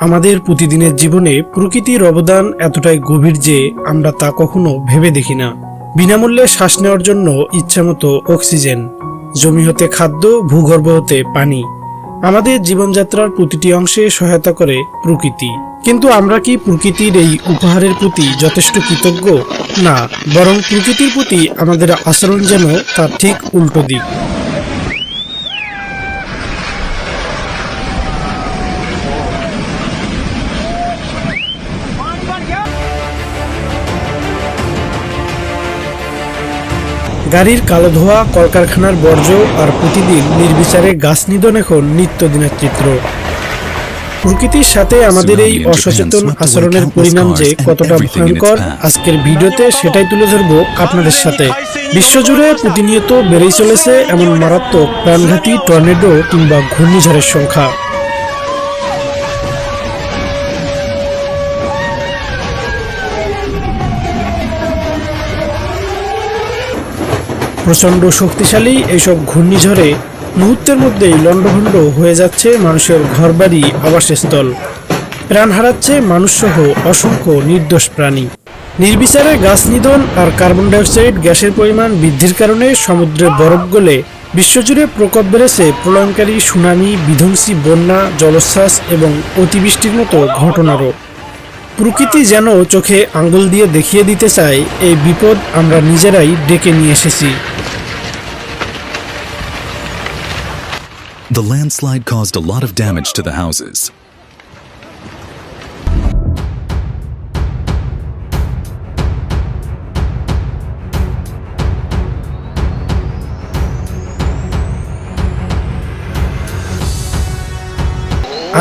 আমাদের প্রতিদিনের জীবনে প্রকৃতির অবদান এতটাই গভীর যে আমরা তা কখনো ভেবে দেখি না। বিনামূল্যে শ্বাস নেওয়ার জন্য ইচ্ছামতো অক্সিজেন, জমি হতে খাদ্য, ভূগর্ভ হতে পানি। আমাদের জীবনযাত্রার প্রতিটি অংশে সহায়তা করে প্রকৃতি। কিন্তু আমরা কি প্রকৃতির এই উপহারের প্রতি যথেষ্ট কৃতজ্ঞ? না, বরং প্রকৃতির প্রতি আমাদের আচরণ যেন তার ঠিক উল্টো দিক। গাড়ির কালো ধোয়া কলকারখানার বর্জ্য আর প্রতিদিন নির্বিচারে গাছ নিধন এখন নিত্যদিনের চিত্র। প্রকৃতির সাথে আমাদের এই অসচেতন আচরণের পরিণাম যে কতটা ভয়ঙ্কর আজকের ভিডিওতে সেটাই তুলে ধরবো আপনাদের সাথে। বিশ্বজুড়ে প্রতিনিয়ত বেড়েই চলেছে এমন মারাত্মক প্রাণঘাতী টর্নেডো কিংবা ঘূর্ণিঝড়ের সংখ্যা। প্রচণ্ড শক্তিশালী এইসব ঘূর্ণিঝড়ে মুহূর্তের মধ্যেই লণ্ডভণ্ড হয়ে যাচ্ছে মানুষের ঘরবাড়ি, আবাসস্থল। প্রাণ হারাচ্ছে মানুষসহ অসংখ্য নির্দোষ প্রাণী। নির্বিচারে গাছ নিধন আর কার্বন ডাইঅক্সাইড গ্যাসের পরিমাণ বৃদ্ধির কারণে সমুদ্রে বরফ গলে বিশ্বজুড়ে প্রকোপ বেড়েছে প্রলয়ঙ্কারী সুনামি, বিধ্বংসী বন্যা, জলোচ্ছ্বাস এবং অতিবৃষ্টির মতো ঘটনারও। প্রকৃতি যেন চোখে আঙ্গুল দিয়ে দেখিয়ে দিতে চায়, এই বিপদ আমরা নিজেরাই ডেকে নিয়ে এসেছি। The landslide caused a lot of damage to the houses.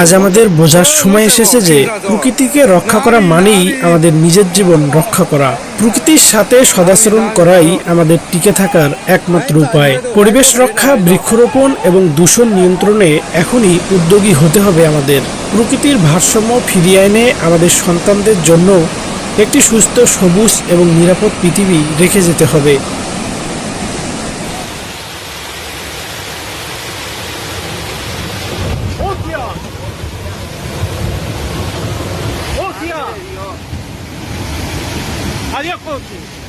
আজ আমাদের বোঝার সময় এসেছে যে প্রকৃতিকে রক্ষা করা মানেই আমাদের নিজের জীবন রক্ষা করা। প্রকৃতির সাথে সদাচরণ করাই আমাদের টিকে থাকার একমাত্র উপায়। পরিবেশ রক্ষা, বৃক্ষরোপণ এবং দূষণ নিয়ন্ত্রণে এখনই উদ্যোগী হতে হবে আমাদের। প্রকৃতির ভারসাম্য ফিরিয়ে এনে আমাদের সন্তানদের জন্য একটি সুস্থ, সবুজ এবং নিরাপদ পৃথিবী রেখে যেতে হবে। Salyak olsun.